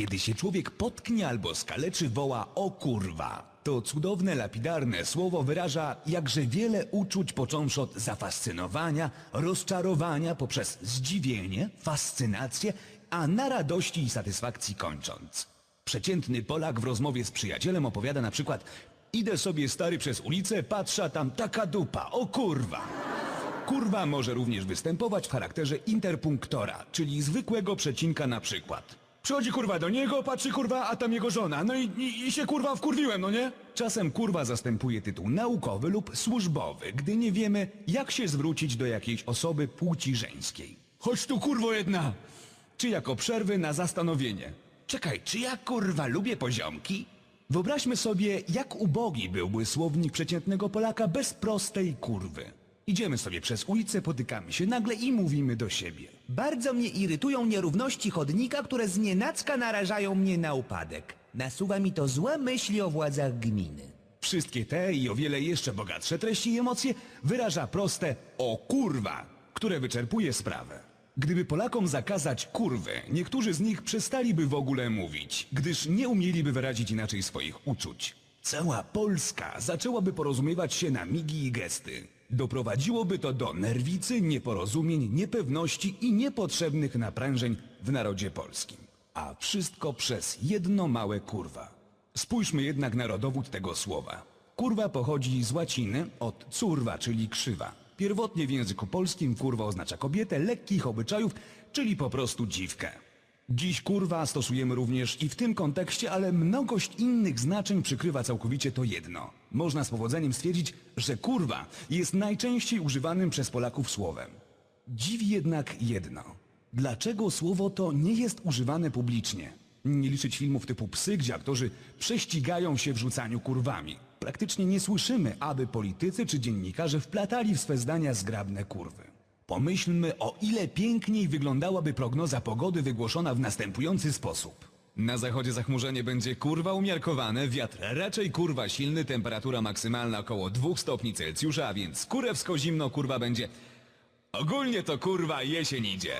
Kiedy się człowiek potknie albo skaleczy, woła o kurwa. To cudowne, lapidarne słowo wyraża jakże wiele uczuć, począwszy od zafascynowania, rozczarowania, poprzez zdziwienie, fascynację, a na radości i satysfakcji kończąc. Przeciętny Polak w rozmowie z przyjacielem opowiada na przykład Idę sobie stary przez ulicę, patrzę, tam taka dupa, o kurwa. Kurwa może również występować w charakterze interpunktora, czyli zwykłego przecinka na przykład. Przychodzi kurwa do niego, patrzy kurwa, a tam jego żona, no i, i, i się kurwa wkurwiłem, no nie? Czasem kurwa zastępuje tytuł naukowy lub służbowy, gdy nie wiemy, jak się zwrócić do jakiejś osoby płci żeńskiej. Chodź tu kurwo jedna! Czy jako przerwy na zastanowienie. Czekaj, czy ja kurwa lubię poziomki? Wyobraźmy sobie, jak ubogi byłby słownik przeciętnego Polaka bez prostej kurwy. Idziemy sobie przez ulicę, potykamy się nagle i mówimy do siebie. Bardzo mnie irytują nierówności chodnika, które znienacka narażają mnie na upadek. Nasuwa mi to złe myśli o władzach gminy. Wszystkie te i o wiele jeszcze bogatsze treści i emocje wyraża proste o kurwa, które wyczerpuje sprawę. Gdyby Polakom zakazać kurwy, niektórzy z nich przestaliby w ogóle mówić, gdyż nie umieliby wyrazić inaczej swoich uczuć. Cała Polska zaczęłaby porozumiewać się na migi i gesty. Doprowadziłoby to do nerwicy, nieporozumień, niepewności i niepotrzebnych naprężeń w narodzie polskim. A wszystko przez jedno małe kurwa. Spójrzmy jednak na rodowód tego słowa. Kurwa pochodzi z łaciny od curwa, czyli krzywa. Pierwotnie w języku polskim kurwa oznacza kobietę lekkich obyczajów, czyli po prostu dziwkę. Dziś kurwa stosujemy również i w tym kontekście, ale mnogość innych znaczeń przykrywa całkowicie to jedno. Można z powodzeniem stwierdzić, że kurwa jest najczęściej używanym przez Polaków słowem. Dziwi jednak jedno. Dlaczego słowo to nie jest używane publicznie? Nie liczyć filmów typu Psy, gdzie aktorzy prześcigają się w rzucaniu kurwami. Praktycznie nie słyszymy, aby politycy czy dziennikarze wplatali w swe zdania zgrabne kurwy. Pomyślmy, o ile piękniej wyglądałaby prognoza pogody wygłoszona w następujący sposób. Na zachodzie zachmurzenie będzie kurwa umiarkowane, wiatr raczej kurwa silny, temperatura maksymalna około 2 stopni Celsjusza, a więc kurewsko zimno kurwa będzie... Ogólnie to kurwa jesień idzie.